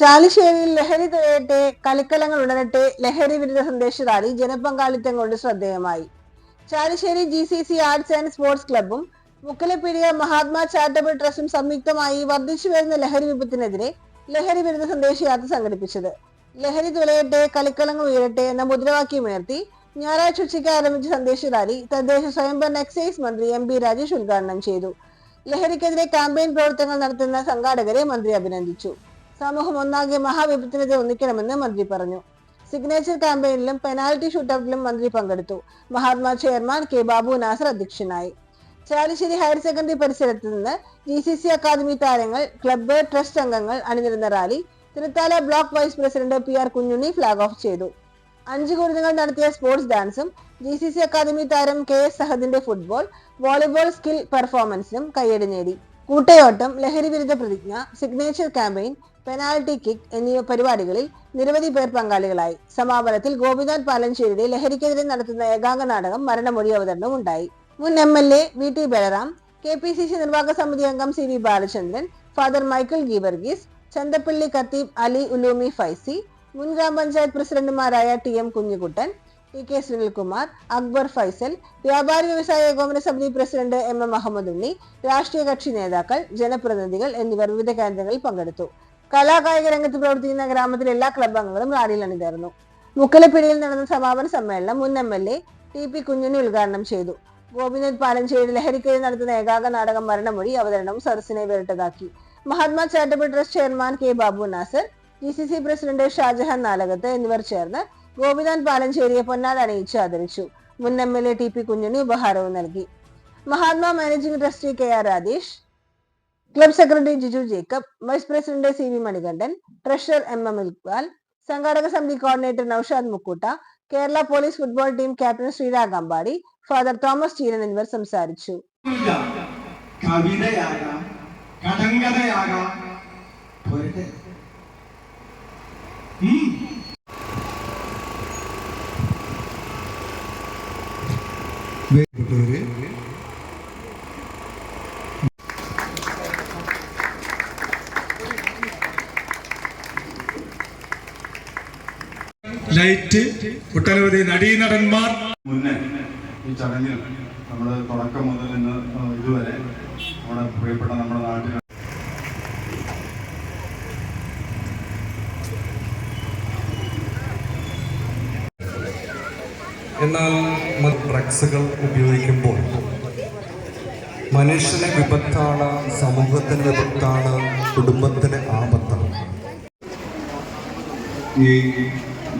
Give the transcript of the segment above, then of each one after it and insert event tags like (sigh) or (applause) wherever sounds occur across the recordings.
ചാലിശ്ശേരിയിൽ ലഹരി തുഴയട്ടെ കളിക്കലങ്ങൾ ഉണരട്ടെ ലഹരി വിരുദ്ധ സന്ദേശതാരി ജനപങ്കാളിത്തം കൊണ്ട് ശ്രദ്ധേയമായി. Chalissery G C C arts and sports ക്ലബ്ബും മുക്കലപ്പിടിയ മഹാത്മാ ചാരിറ്റബിൾ ട്രസ്റ്റും സംയുക്തമായി വർദ്ധിച്ചു വരുന്ന ലഹരി വിപത്തിനെതിരെ ലഹരി വിരുദ്ധ സന്ദേശയാത്ര സംഘടിപ്പിച്ചത്. ലഹരി തുലയട്ടെ കളിക്കലങ്ങൾ ഉയരട്ടെ എന്ന മുദ്രാവാക്യമുയർത്തി ഞായറാഴ്ച ഉച്ചയ്ക്ക് ആരംഭിച്ച സന്ദേശധാരി തദ്ദേശ സ്വയംഭരണ എക്സൈസ് മന്ത്രി എം പി രാജേഷ് ഉദ്ഘാടനം ചെയ്തു. ലഹരിക്കെതിരെ ക്യാമ്പയിൻ പ്രവർത്തനങ്ങൾ നടത്തുന്ന സംഘാടകരെ മന്ത്രി അഭിനന്ദിച്ചു. സമൂഹം ഒന്നാകെ മഹാവിപത്തിനെതിരെ ഒന്നിക്കണമെന്ന് മന്ത്രി പറഞ്ഞു. സിഗ്നേച്ചർ ക്യാമ്പയിനിലും പെനാൽറ്റി ഷൂട്ടൌട്ടിലും മന്ത്രി പങ്കെടുത്തു. മഹാത്മാ ചെയർമാൻ കെ ബാബു നാസർ അധ്യക്ഷനായി. ചാലിശ്ശേരി ഹയർ സെക്കൻഡറി പരിസരത്ത് നിന്ന് ജി സി സി അക്കാദമി താരങ്ങൾ ക്ലബ്ബ് ട്രസ്റ്റ് അംഗങ്ങൾ അണിനിരുന്ന rally Thiruthala block vice president P R Kunjunni flag off ചെയ്തു. അഞ്ച് കുരുന്നുകൾ നടത്തിയ സ്പോർട്സ് ഡാൻസും ജി സി സി അക്കാദമി താരം കെ എസ് സഹദിന്റെ ഫുട്ബോൾ വോളിബോൾ സ്കിൽ പെർഫോമൻസിനും കയ്യടി നേടി. കൂട്ടയോട്ടം ലഹരി വിരുദ്ധ പ്രതിജ്ഞ സിഗ്നേച്ചർ ക്യാമ്പയിൻ പെനാൽറ്റി കിക്ക് എന്നീ പരിപാടികളിൽ നിരവധി പേർ പങ്കാളികളായി. സമാപനത്തിൽ ഗോപിനാഥ് പാലഞ്ചേരിയുടെ ലഹരിക്കെതിരെ നടത്തുന്ന ഏകാംഗ നാടകം മരണമൊഴി അവതരണം ഉണ്ടായി. മുൻ M L A V T Balaram K P C C നിർവാഹക സമിതി അംഗം C V Balachandran father Michael Geevarghese Chanthappally ഖത്തീബ് അലി ഉലൂമി ഫൈസി മുൻ ഗ്രാമപഞ്ചായത്ത് പ്രസിഡന്റുമാരായ T M Kunjukuttan T K Sunilkumar Akbar Faisal വ്യാപാരി വ്യവസായ ഏകോപന സമിതി president M M Ahammed Unni രാഷ്ട്രീയ കക്ഷി നേതാക്കൾ ജനപ്രതിനിധികൾ എന്നിവർ വിവിധ കേന്ദ്രങ്ങളിൽ പങ്കെടുത്തു. കലാകായിക രംഗത്ത് പ്രവർത്തിക്കുന്ന ഗ്രാമത്തിലെ എല്ലാ ക്ലബ് അംഗങ്ങളും റാലിയിൽ അണിതേർന്നു മുക്കലപ്പിടിയിൽ നടന്ന സമാപന സമ്മേളനം മുൻ M L A T P Kunjunni ഉദ്ഘാടനം ചെയ്തു. ഗോപിനാഥ് പാലഞ്ചേരി ലഹരിക്കെതിരെ നടത്തുന്ന ഏകാംഗ നാടകം മരണമൊഴി അവതരണവും സദസ്സിനെ വേറിട്ടതാക്കി. Mahatma charitable trust chairman K Babu Nasar G C C president Shajahan Nalakath എന്നിവർ ചേർന്ന് ഗോപിനാഥ് പാലഞ്ചേരിയെ പൊന്നാട അണിയിച്ച് ആദരിച്ചു. മുൻ M L A T P Kunjunni ഉപഹാരവും നൽകി. Mahatma managing trustee K R Rajesh club secretary Jiju Jacob vice president C V Manikandan treasurer M M Iqbal സംഘാടക സമിതി coordinator Noushad Mukkoota Kerala police football team captain Sreerag Ambadi father Thomas Cheeran എന്നിവർ സംസാരിച്ചു. കവിതയാകാം കടങ്കഥയാകാം. Light ഒട്ടനവധി നടീനടന്മാർ. മുന്നേ ഈ ചടങ്ങിൽ നമ്മൾ തുടക്കം മുതൽ ഇന്ന് ഇതുവരെ നമ്മുടെ പ്രിയപ്പെട്ട നമ്മുടെ നാട്ടിൽ എന്നാൽ ഡ്രഗ്സുകൾ ഉപയോഗിക്കുമ്പോൾ മനുഷ്യന് വിപത്താണ് സമൂഹത്തിന് വിപത്താണ് കുടുംബത്തിന് ആപത്താണ്. ഈ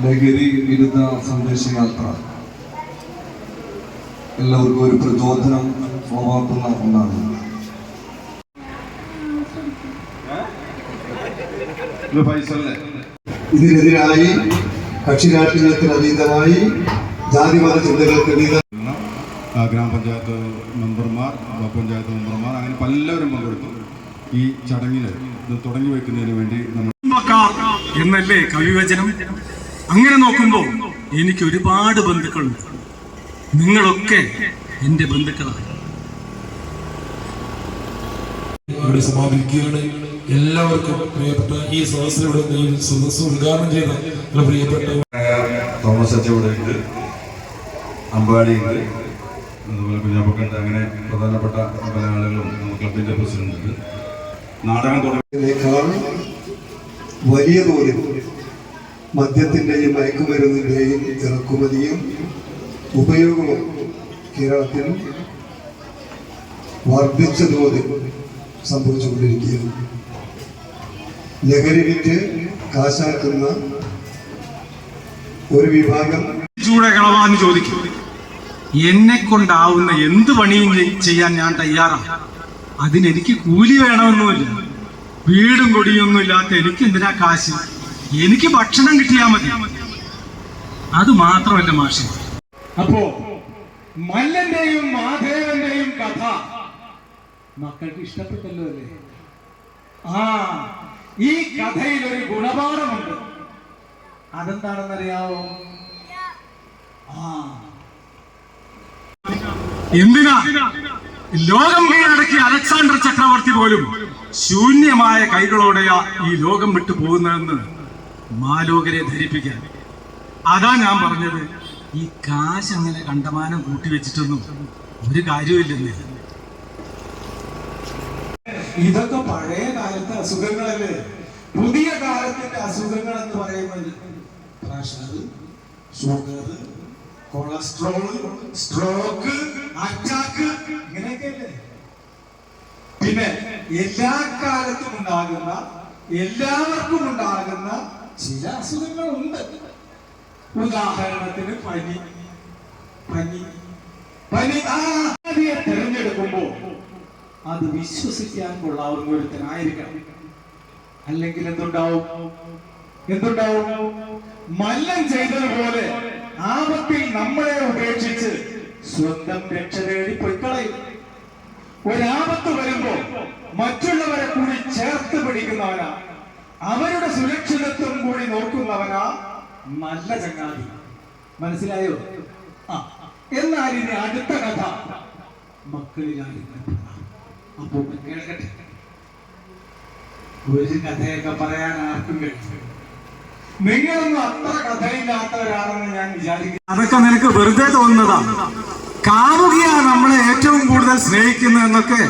ലഹരി വിരുദ്ധ സന്ദേശയാത്ര. എല്ലാവർക്കും ഒരു പ്രചോദനം ഉളവാക്കുന്ന ഒന്നാണ്. ഇതിനെതിരായി കക്ഷി രാഷ്ട്രീയത്തിന് അതീതമായി ജാതിമത ചിന്തകൾക്കതീത ആ, ഗ്രാമപഞ്ചായത്ത് മെമ്പർമാർ ബ്ലോക്ക് പഞ്ചായത്ത് മെമ്പർമാർ അങ്ങനെ പലരും പങ്കെടുത്തു. ഈ ചടങ്ങിൽ ഇത് തുടങ്ങി വെക്കുന്നതിന് വേണ്ടി നമ്മൾ എന്നല്ലേ കവിവചനം? അങ്ങനെ നോക്കുമ്പോൾ എനിക്ക് ഒരുപാട് ബന്ധുക്കളുണ്ട്. നിങ്ങളൊക്കെ എന്റെ ബന്ധുക്കളാണ്. ഇവിടെ സമാപിക്കുകയാണ്. എല്ലാവർക്കും പ്രിയപ്പെട്ട ഈ സദസ്സിലൂടെ ഈ സദസ്സ് ഉദ്ഘാടനം ചെയ്ത പ്രിയപ്പെട്ട തോമസ് അച്ചവിടെ ഉണ്ട്. അമ്പാടി ഉണ്ട്. അതുപോലെ കുഞ്ഞാപ്പക്കുണ്ട്. അങ്ങനെ പ്രധാനപ്പെട്ട പല ആളുകളും നമ്മുടെ ക്ലബിന്റെ പ്രസിഡന്റ് ഉണ്ട്. നാടകം തുടങ്ങിയ വലിയ തോതിൽ മദ്യത്തിന്റെയും മയക്കുമരുന്നിന്റെയും ഇറക്കുമതിയും ഉപയോഗവും കേരളത്തിൽ വർദ്ധിച്ച തോതിൽ സംഭവിച്ചുകൊണ്ടിരിക്കുകയാണ്. ലഹരി വിറ്റ് കാശാക്കുന്ന ഒരു വിഭാഗം ചൂടെ ചോദിക്കും. എന്നെ കൊണ്ടാവുന്ന എന്ത് പണിയും ചെയ്യാൻ ഞാൻ തയ്യാറാണ് അതിനെനിക്ക് കൂലി വേണമെന്നുമില്ല. വീടും കൊടിയൊന്നും ഇല്ലാത്ത എനിക്ക് എന്തിനാ കാശ്? എനിക്ക് ഭക്ഷണം കിട്ടിയാൽ മതി. അത് മാത്രമല്ല മാഷി. അപ്പോ മല്ലന്റെയും മാധേവന്റെയും കഥ മക്കൾക്ക് ഇഷ്ടപ്പെട്ടല്ലോ അല്ലേ? ആ ഈ കഥയിൽ ഒരു ഗുണപാഠമുണ്ട്. അതെന്താണെന്നറിയാവോ? ആ. എന്തിനാ? ലോകം കീഴടക്കിയ അലക്സാണ്ടർ ചക്രവർത്തി പോലും ശൂന്യമായ കൈകളോടെയാ ഈ ലോകം വിട്ടു പോകുന്നതെന്ന്. മാലോകരെ ധരിപ്പിക്കാൻ. അതാ ഞാൻ പറഞ്ഞത്. ഈ കാശ് അങ്ങനെ കണ്ടമാനം കൂട്ടി വെച്ചിട്ടൊന്നും ഒരു കാര്യമില്ലെന്ന് ഇതൊക്കെ പഴയ കാലത്തെ അസുഖങ്ങളല്ലേ? പുതിയ കാലത്തിന്റെ അസുഖങ്ങൾ എന്ന് പറയുന്നത് pressure sugar cholesterol stroke attack ഇങ്ങനെയൊക്കെയല്ലേ? പിന്നെ എല്ലാ കാലത്തും ഉണ്ടാകുന്ന എല്ലാവർക്കും ഉണ്ടാകുന്ന ചില അസുഖങ്ങളുണ്ട്. ഉദാഹരണത്തിന് പനി. പനി. പനി. ആദ്യം തിരഞ്ഞെടുക്കുമ്പോ അത് വിശ്വസിക്കാൻ കൊള്ളാവുന്ന ഒരുത്തനായിരിക്കണം. അല്ലെങ്കിൽ എന്തുണ്ടാവും? എന്തുണ്ടാവും? മല്ലൻ ചെയ്തതുപോലെ ആപത്തിൽ നമ്മളെ ഉപേക്ഷിച്ച് സ്വന്തം രക്ഷ തേടി പൊയ്ക്കളയും. ഒരാപത്ത് വരുമ്പോ മറ്റുള്ളവരെ കൂടി ചേർത്ത് പിടിക്കുന്നവനാ അവരുടെ സുരക്ഷിതത്വം കൂടി നോക്കുന്നവനാ നല്ല ചങ്ങാതി. മനസ്സിലായോ? എന്നാൽ ഇനി അടുത്ത കഥ. മക്കളിലായി അപ്പൊ കേൾക്കട്ടെ. ഒരു കഥയൊക്കെ പറയാൻ ആർക്കും കഥയില്ലാത്തവരാണെന്ന് ഞാൻ അതൊക്കെ നിനക്ക് വെറുതെ തോന്നുന്നതാ. കാവുകയാണ് നമ്മളെ ഏറ്റവും കൂടുതൽ സ്നേഹിക്കുന്നതെന്നൊക്കെ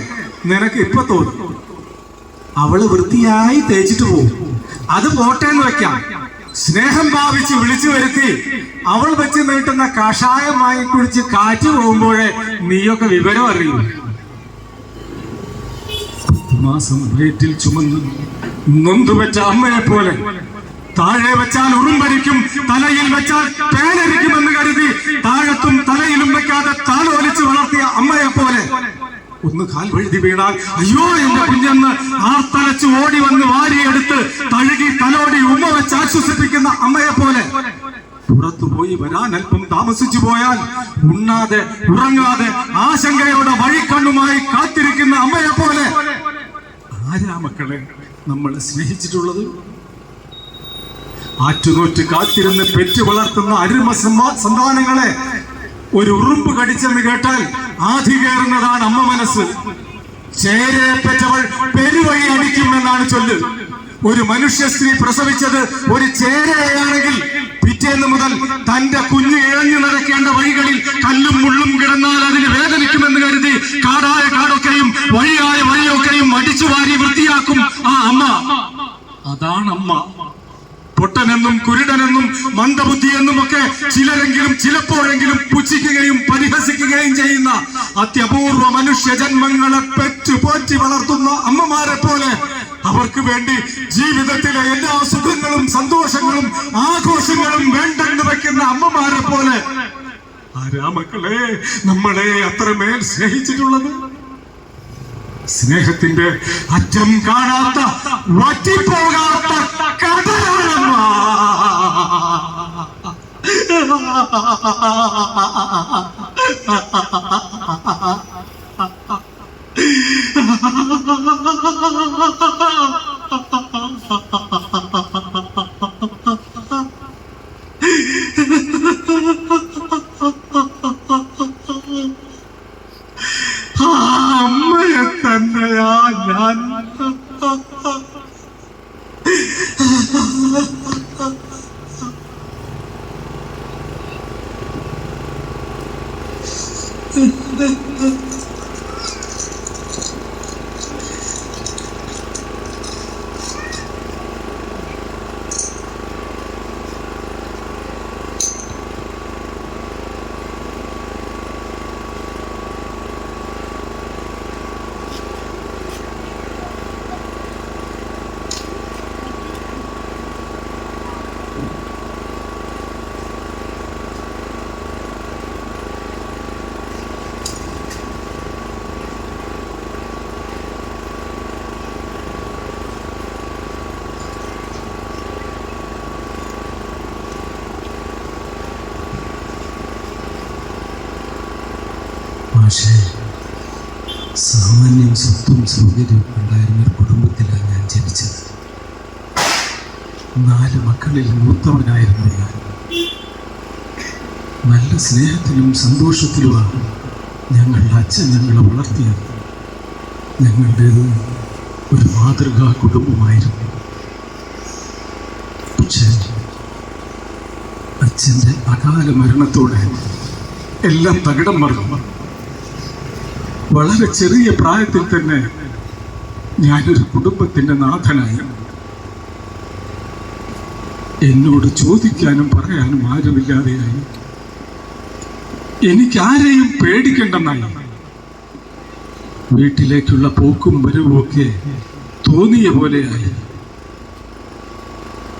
നിനക്ക് ഇപ്പൊ തോന്നും. അവൾ വൃത്തിയായി തേച്ചിട്ട് പോകും അത് പോട്ടെ എന്ന് വെക്കാം. സ്നേഹം ഭാവിച്ച് വിളിച്ചു വരുത്തി അവൾ വെച്ച് നീട്ടുന്ന കഷായമായി കുടിച്ച് കാറ്റ് പോകുമ്പോഴേ നീയൊക്കെ വിവരം അറിയൂ. മാസം വയറ്റിൽ ചുമന്ന് നൊന്തുവെച്ച അമ്മയെ പോലെ. താഴെ വെച്ചാൽ ഉറുമ്പരിക്കും തലയിൽ വെച്ചാൽ പേനരിക്കുമെന്ന് കരുതി താഴത്തും തലയിലും വെക്കാതെ താലോലിച്ച് വളർത്തിയ അമ്മയെ പോലെ. ഒന്ന് കാൽ വഴുതി വീണാൽ അയ്യോ എന്റെ കുഞ്ഞെന്ന് ആർത്തലച്ച് ഓടി വന്ന് വാരിയെടുത്ത് തഴുകി തലോടി ഉമ്മ വെച്ച് ആശ്വസിപ്പിക്കുന്ന അമ്മയെ പോലെ. പുറത്തു പോയി വരാൻ അല്പം താമസിച്ചു പോയാൽ ഉണ്ണാതെ ഉറങ്ങാതെ ആശങ്കയോടെ വഴിക്കണ്ണുമായി കാത്തിരിക്കുന്ന അമ്മയെ പോലെ. ആരാ മക്കളെ നമ്മളെ സ്നേഹിച്ചിട്ടുള്ളത്? ആറ്റുനോറ്റ് കാത്തിരുന്ന് പെറ്റു വളർത്തുന്ന അരുമ സന്താനങ്ങളെ ഒരു ഉറുമ്പ് കടിച്ചെന്ന് കേട്ടാൽ ആധി കയറുന്നതാണ് അമ്മ മനസ്സ്. ചേരയെ പെറ്റവൾ പെരുവഴി അടിക്കുമെന്നാണ് ചൊല്ല്. ഒരു മനുഷ്യ സ്ത്രീ പ്രസവിച്ചത് ഒരു ചേരയാണെങ്കിൽ പിറ്റേന്ന് മുതൽ തന്റെ കുഞ്ഞ് ഇഴഞ്ഞു നടക്കേണ്ട വഴികളിൽ കല്ലും മുള്ളും കിടന്നാൽ അതിന് വേദനിക്കുമെന്ന് കരുതി കാടായ കാടൊക്കെയും വഴിയായ വഴിയൊക്കെയും അടിച്ചു വാരി വൃത്തിയാക്കും ആ അമ്മ. അതാണ് അമ്മ. പൊട്ടനെന്നും കുരുടനെന്നും മന്ദബുദ്ധിയെന്നും ഒക്കെ ചിലരെങ്കിലും അത്യപൂർവ മനുഷ്യ ജന്മങ്ങളെ പെറ്റു പോറ്റി വളർത്തുന്ന അമ്മമാരെ പോലെ അവർക്ക് വേണ്ടി ജീവിതത്തിലെ എല്ലാ സുഖങ്ങളും സന്തോഷങ്ങളും ആഘോഷങ്ങളും വേണ്ടെന്ന് വെക്കുന്ന അമ്മമാരെ പോലെ. ആരാ മക്കളെ നമ്മളെ അത്രമേൽ സ്നേഹിച്ചിട്ടുള്ളത്? സ്നേഹത്തിന്റെ അറ്റം കാണാത്ത വറ്റിപ്പോകാത്ത കഥയാണമ്മ ആ (laughs) അമ്മയെ തന്നെയാ ഞാൻ പക്ഷേ സാമാന്യം സ്വത്തും സൗകര്യവും ഉണ്ടായിരുന്ന ഒരു കുടുംബത്തിലാണ് ഞാൻ ജനിച്ചത്. നാല് മക്കളിൽ മൂത്തവനായിരുന്നു ഞാൻ. നല്ല സ്നേഹത്തിലും സന്തോഷത്തിലുമാണ് ഞങ്ങളുടെ അച്ഛൻ ഞങ്ങളെ വളർത്തിയത്. ഞങ്ങളുടേത് ഒരു മാതൃകാ കുടുംബമായിരുന്നു. പക്ഷേ അച്ഛന്റെ അകാല മരണത്തോടെ എല്ലാം തകിടം മറിഞ്ഞു. വളരെ ചെറിയ പ്രായത്തിൽ തന്നെ ഞാനൊരു കുടുംബത്തിന്റെ നാഥനായി. എന്നോട് ചോദിക്കാനും പറയാനും ആരുമില്ലാതെയായി. എനിക്കാരെയും പേടിക്കണ്ടെന്നായി വീട്ടിലേക്കുള്ള പോക്കും വരവുമൊക്കെ തോന്നിയ പോലെയായി.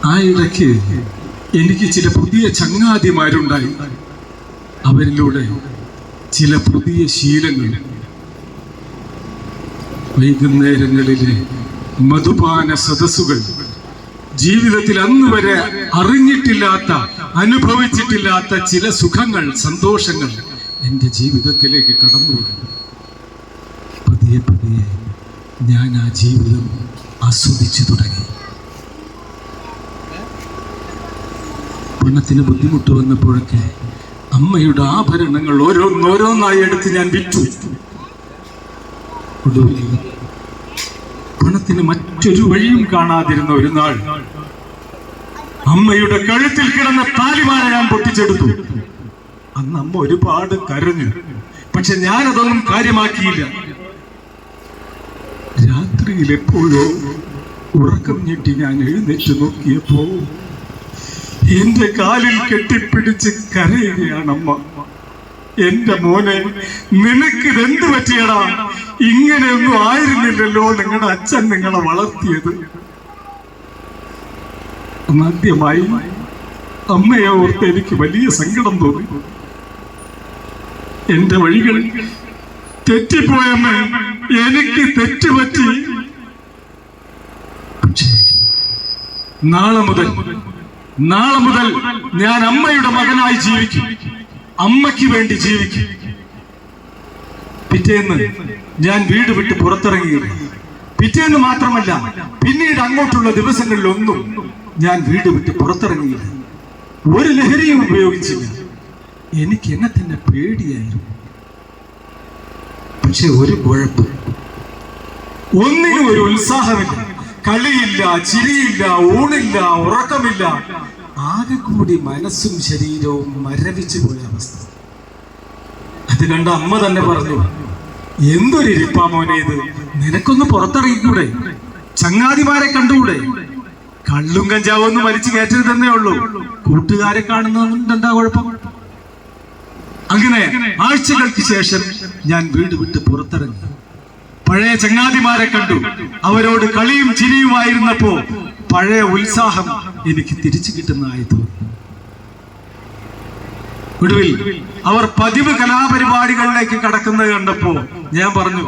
ആ ഇടയ്ക്ക് എനിക്ക് ചില പുതിയ ചങ്ങാതിമാരുണ്ടായി. അവരിലൂടെ ചില പുതിയ ശീലങ്ങൾ വൈകുന്നേരങ്ങളിലെ മധുപാന സദസ്സുകൾ ജീവിതത്തിൽ അന്ന് വരെ അറിഞ്ഞിട്ടില്ലാത്ത അനുഭവിച്ചിട്ടില്ലാത്ത ചില സുഖങ്ങൾ സന്തോഷങ്ങൾ എന്റെ ജീവിതത്തിലേക്ക് കടന്നു വന്നു. പതിയെ പതിയെ ഞാൻ ആ ജീവിതം ആസ്വദിച്ചു തുടങ്ങി. പണത്തിന് ബുദ്ധിമുട്ട് വന്നപ്പോഴൊക്കെ അമ്മയുടെ ആഭരണങ്ങൾ ഓരോന്നോരോന്നായി എടുത്ത് ഞാൻ വിറ്റു. ഒടുവിൽ പണത്തിന് മറ്റൊരു വഴിയും കാണാതിരുന്ന ഒരു നാൾ അമ്മയുടെ കഴുത്തിൽ കിടന്ന താലിമാല ഞാൻ പൊട്ടിച്ചെടുത്തു. അന്ന് അമ്മ ഒരുപാട് കരഞ്ഞു. പക്ഷെ ഞാനതൊന്നും കാര്യമാക്കിയില്ല. രാത്രിയിൽ എപ്പോഴോ ഉറക്കം ഞെട്ടി ഞാൻ എഴുന്നേറ്റ് നോക്കിയപ്പോ എന്റെ കാലിൽ കെട്ടിപ്പിടിച്ച് കരയുകയാണ് അമ്മ. എന്റെ മോനെ നിനക്ക് ഇതെന്ത് പറ്റിയടാ? ഇങ്ങനെയൊന്നും ആയിരുന്നില്ലല്ലോ നിങ്ങളുടെ അച്ഛൻ നിങ്ങളെ വളർത്തിയത്. ആദ്യമായി അമ്മയെ ഓർത്ത് എനിക്ക് വലിയ സങ്കടം തോന്നി. എന്റെ വഴികൾ തെറ്റിപ്പോയമ്മ എനിക്ക് തെറ്റുപറ്റി. നാളെ മുതൽ നാളെ മുതൽ ഞാൻ അമ്മയുടെ മകനായി ജീവിക്കും. അമ്മയ്ക്ക് വേണ്ടി ജീവിക്കും. പിറ്റേന്ന് ഞാൻ വീട് വിട്ട് പുറത്തിറങ്ങിയിരുന്നു. പിറ്റേന്ന് മാത്രമല്ല പിന്നീട് അങ്ങോട്ടുള്ള ദിവസങ്ങളിലൊന്നും ഞാൻ വീട് വിട്ട് പുറത്തിറങ്ങിയില്ല. ഒരു ലഹരിയും ഉപയോഗിച്ചില്ല. എനിക്ക് എന്നെ തന്നെ പേടിയായിരുന്നു. പക്ഷെ ഒരു കുഴപ്പം. ഒന്നിനും ഒരു ഉത്സാഹമില്ല. കളിയില്ല ചിരിയില്ല ഊണില്ല ഉറക്കമില്ല. ആകെ കൂടി മനസ്സും ശരീരവും മരവിച്ചു പോയ അവസ്ഥ. അത് കണ്ട അമ്മ തന്നെ പറഞ്ഞു എന്തൊരു ഇരിപ്പാ മോനെ ഇത്? നിനക്കൊന്ന് പുറത്തിറങ്ങിക്കൂടെ? ചങ്ങാതിമാരെ കണ്ടുകൂടെ? കള്ളും കഞ്ചാവും ഒന്നും വലിച്ചു കയറ്റരുതെന്നേ ഉള്ളൂ. കൂട്ടുകാരെ കാണുന്നതുകൊണ്ട് എന്താ കുഴപ്പം? അങ്ങനെ ആഴ്ചകൾക്ക് ശേഷം ഞാൻ വീട് വിട്ട് പുറത്തിറങ്ങി. പഴയ ചങ്ങാതിമാരെ കണ്ടു. അവരോട് കളിയും ചിരിയുമായിരുന്നപ്പോ പഴയ ഉത്സാഹം എനിക്ക് തിരിച്ചു കിട്ടുന്നതായി തോന്നി. ഒടുവിൽ അവർ പതിവ് കലാപരിപാടികളിലേക്ക് കടക്കുന്നത് കണ്ടപ്പോ ഞാൻ പറഞ്ഞു